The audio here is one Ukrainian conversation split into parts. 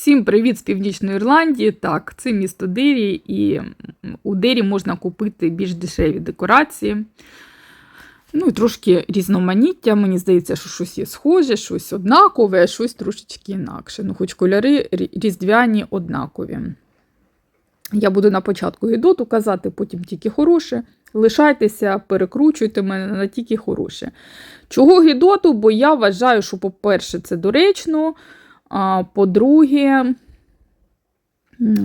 Всім привіт з Північної Ірландії. Так, це місто Дері, і у Дері можна купити більш дешеві декорації. Ну і трошки різноманіття. Мені здається, що щось є схоже, щось однакове, а щось трошечки інакше. Ну, хоч кольори різдвяні однакові. Я буду на початку гідоту казати, потім тільки хороше. Лишайтеся, перекручуйте мене на тільки хороше. Чого гідоту? Бо я вважаю, що, по-перше, це доречно. А по-друге,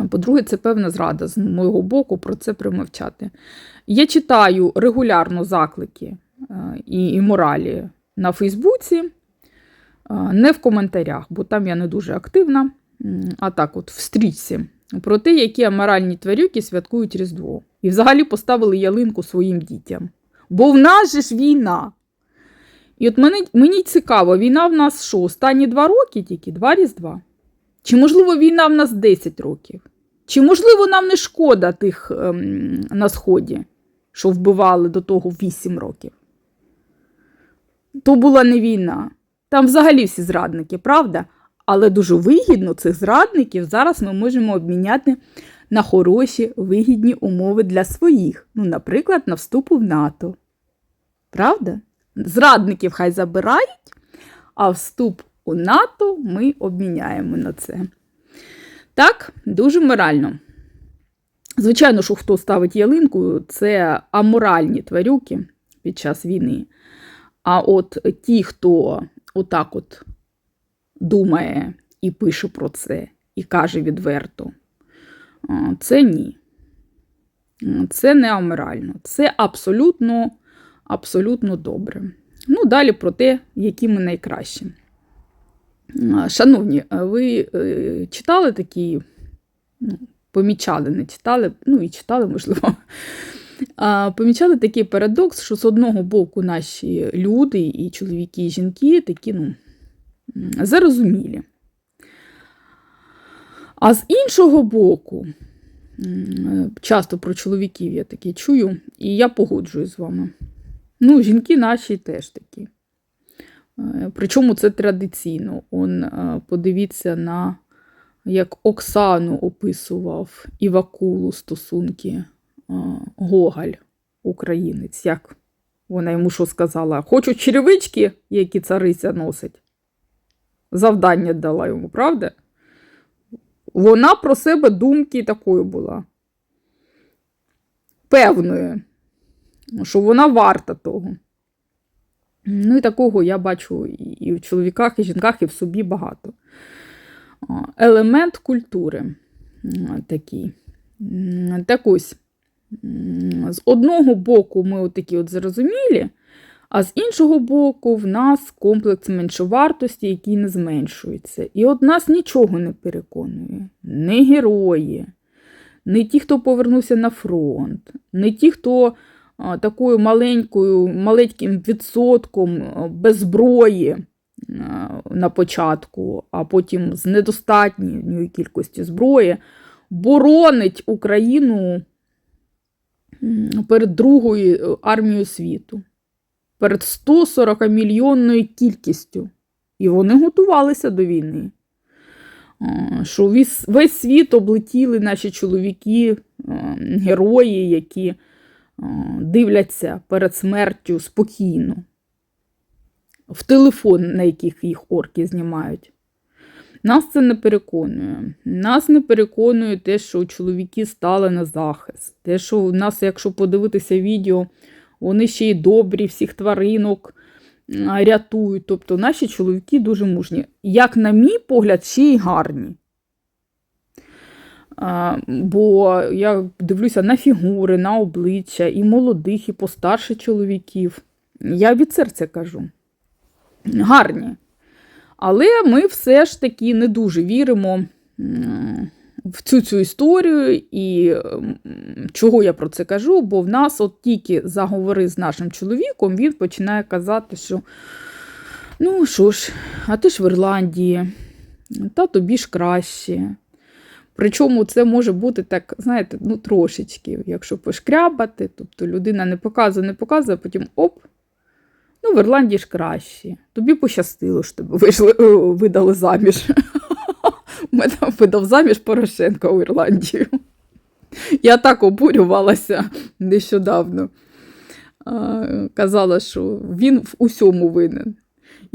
по-друге, це певна зрада з мого боку про це примовчати. Я читаю регулярно заклики е, і, і моралі на Фейсбуці, е, не в коментарях, бо там я не дуже активна, а так, от в стрічці, про те, які аморальні тварюки святкують Різдво. І взагалі поставили ялинку своїм дітям. Бо в нас же ж війна. І от мені, мені цікаво, війна в нас що, останні два роки тільки? Два різдва? Чи, можливо, війна в нас 10 років? Чи, можливо, нам не шкода тих ем, на Сході, що вбивали до того 8 років? То була не війна. Там взагалі всі зрадники, правда? Але дуже вигідно цих зрадників зараз ми можемо обміняти на хороші вигідні умови для своїх. Ну, наприклад, на вступу в НАТО. Правда? Зрадників хай забирають, а вступ у НАТО ми обміняємо на це. Так, дуже морально. Звичайно, що хто ставить ялинку, це аморальні тварюки під час війни. А от ті, хто отак от думає і пише про це, і каже відверто, це ні. Це не аморально. Це абсолютно, абсолютно добре. Ну, далі про те, які ми найкращі. Шановні, ви е, читали такі, ну, помічали, не читали, ну і читали, можливо. Помічали такий парадокс, що з одного боку наші люди, і чоловіки, і жінки такі, ну, зарозумілі. А з іншого боку, часто про чоловіків я таке чую, і я погоджуюсь з вами. Ну, жінки наші теж такі. Е, Причому це традиційно. Он, е, подивіться на, як Оксану описував і Вакулу стосунки е, Гоголь, українець. Як вона йому що сказала? Хочу черевички, які цариця носить. Завдання дала йому, правда? Вона про себе думки такою була. Певною, що вона варта того. Ну і такого я бачу і в чоловіках, і в жінках, і в собі багато. Елемент культури такий. Так ось, з одного боку, ми отакі от зрозумілі, а з іншого боку, в нас комплекс меншовартості, який не зменшується. І от нас нічого не переконує. Не герої, не ті, хто повернувся на фронт, не ті, хто такою маленькою, маленьким відсотком без зброї на початку, а потім з недостатньою кількістю зброї, боронить Україну перед Другою е, армією світу, перед 140 мільйонною кількістю. І вони готувалися до війни. Що весь, світ облетіли наші чоловіки, герої, які дивляться перед смертю спокійно. В телефон, на яких їх орки знімають. Нас це не переконує. Нас не переконує те, що чоловіки стали на захист. Те, що у нас, якщо подивитися відео, вони ще й добрі, всіх тваринок рятують. Тобто наші чоловіки дуже мужні. Як, на мій погляд, ще й гарні. Бо я дивлюся на фігури, на обличчя і молодих, і постарше чоловіків. Я від серця кажу. Гарні. Але ми все ж таки не дуже віримо в цю цю історію. І чого я про це кажу? Бо в нас от тільки заговори з нашим чоловіком, він починає казати, що ну що ж, а ти ж в Ірландії, та тобі ж краще. Причому це може бути так, знаєте, ну трошечки, якщо пошкрябати, тобто людина не показує, не показує, а потім оп. Ну, в Ірландії ж краще. Тобі пощастило, що тебе вийшли, видали заміж. Мене видав заміж Порошенка у Ірландію. Я так обурювалася нещодавно. Казала, що він в усьому винен.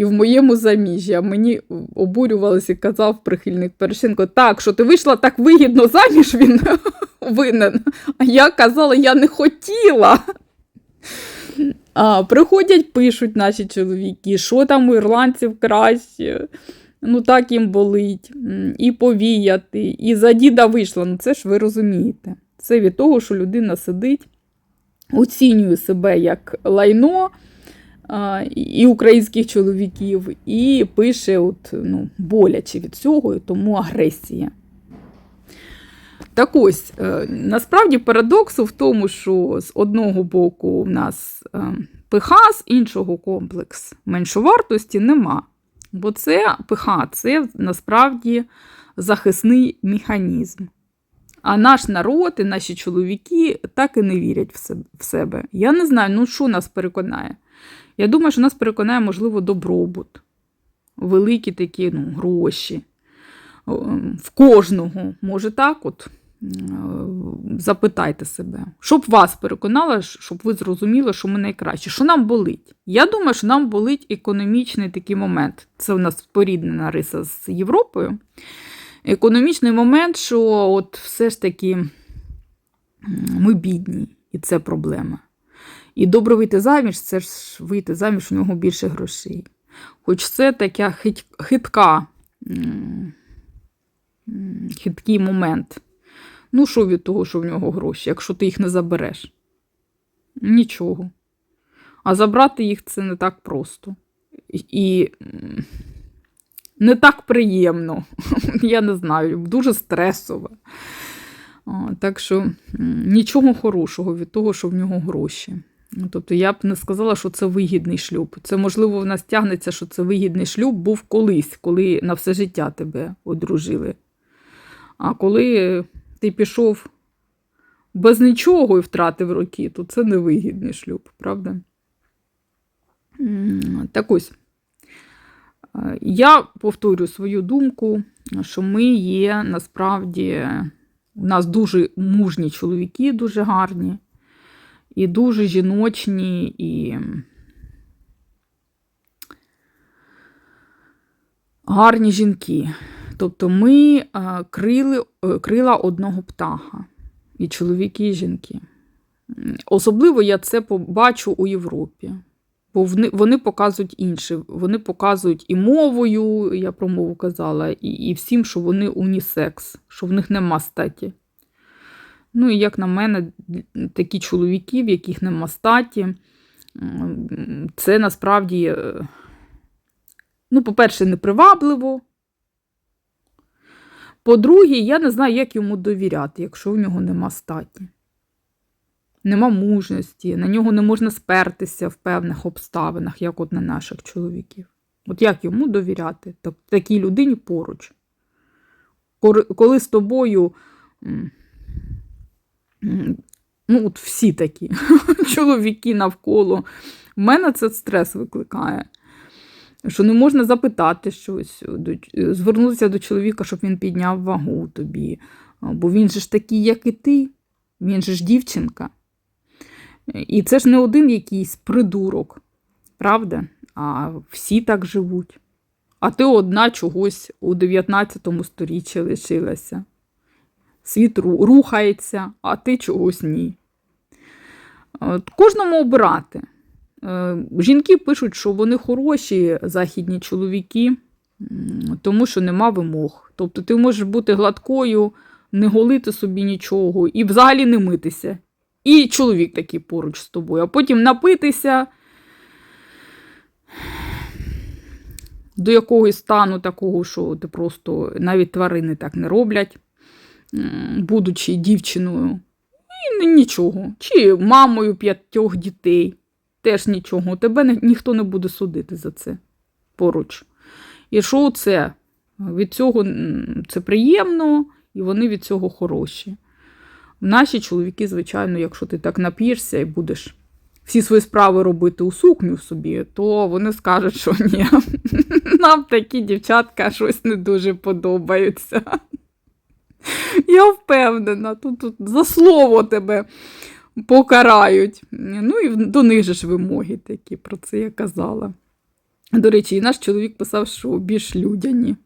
І в моєму заміжжі, а мені обурювалося і казав прихильник Порошенко, так, що ти вийшла так вигідно заміж, він винен. А я казала, я не хотіла. А, Приходять, пишуть наші чоловіки, що там у ірландців краще. Ну, так їм болить, і повіяти, і за діда вийшла. Ну, це ж ви розумієте. Це від того, що людина сидить, оцінює себе як лайно і українських чоловіків, і пише от, ну, боляче від цього, і тому агресія. Так ось, е, насправді парадоксу в тому, що з одного боку в нас е, пиха, з іншого комплекс меншовартості нема. Бо це пиха, це насправді захисний механізм. А наш народ і наші чоловіки так і не вірять в себе-. Я не знаю, ну що нас переконає. Я думаю, що нас переконає, можливо, добробут, великі такі ну, гроші. В кожного, може так, от е, запитайте себе, щоб вас переконало, щоб ви зрозуміли, що ми найкраще. Що нам болить? Я думаю, що нам болить економічний такий момент. Це у нас споріднена риса з Європою. Економічний момент, що от все ж таки ми бідні, і це проблема. І добре вийти заміж, це ж вийти заміж, у нього більше грошей. Хоч це така хитка, хиткий момент. Ну, що від того, що в нього гроші, якщо ти їх не забереш? Нічого. А забрати їх це не так просто. І не так приємно. Я не знаю, дуже стресово. Так що нічого хорошого від того, що в нього гроші. Ну, Тобто я б не сказала, що це вигідний шлюб. Це, можливо, в нас тягнеться, що це вигідний шлюб був колись, коли на все життя тебе одружили. А коли ти пішов без нічого і втратив роки, то це невигідний шлюб, правда? Так ось. Е, Я повторю свою думку, що ми є насправді, у нас дуже мужні чоловіки, дуже гарні, і дуже жіночні, і гарні жінки. Тобто ми е, крили, е, крила одного птаха, і чоловіки, і жінки. Особливо я це побачу у Європі. Бо вони, показують інше. Вони показують і мовою, я про мову казала, і, і всім, що вони унісекс, що в них нема статі. Ну, і як на мене, такі чоловіки, в яких нема статі, це насправді, е, ну, по-перше, непривабливо. По-друге, я не знаю, як йому довіряти, якщо в нього нема статі. Нема мужності, на нього не можна спертися в певних обставинах, як от на наших чоловіків. От як йому довіряти такій людині поруч? Коли з тобою ну, от всі такі чоловіки навколо, в мене це стрес викликає. Що не можна запитати щось, до- звернутися до чоловіка, щоб він підняв вагу тобі. Бо він же ж такий, як і ти, він же ж дівчинка. І це ж не один якийсь придурок, правда? А всі так живуть. А ти одна чогось у 19 сторіччі лишилася. Світ рухається, а ти чогось ні. От Кожному обирати. Е, Жінки пишуть, що вони хороші західні чоловіки, тому що нема вимог. Тобто ти можеш бути гладкою, не голити собі нічого і взагалі не митися. І чоловік такий поруч з тобою, а потім напитися до якогось стану такого, що ти просто навіть тварини так не роблять, будучи дівчиною. І нічого. Чи мамою п'ятьох дітей. Теж нічого. Тебе не- ніхто не буде судити за це поруч. І що це? Від цього це приємно, і вони від цього хороші. Наші чоловіки, звичайно, якщо ти так нап'єшся і будеш всі свої справи робити у сукню собі, то вони скажуть, що ні, нам такі дівчатка щось не дуже подобаються. Я впевнена, тут, тут за слово тебе покарають. Ну і до них же ж вимоги такі, про це я казала. До речі, і наш чоловік писав, що більш людяні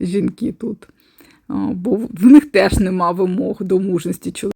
жінки тут. Бо в них теж нема вимог до мужності чоловіка.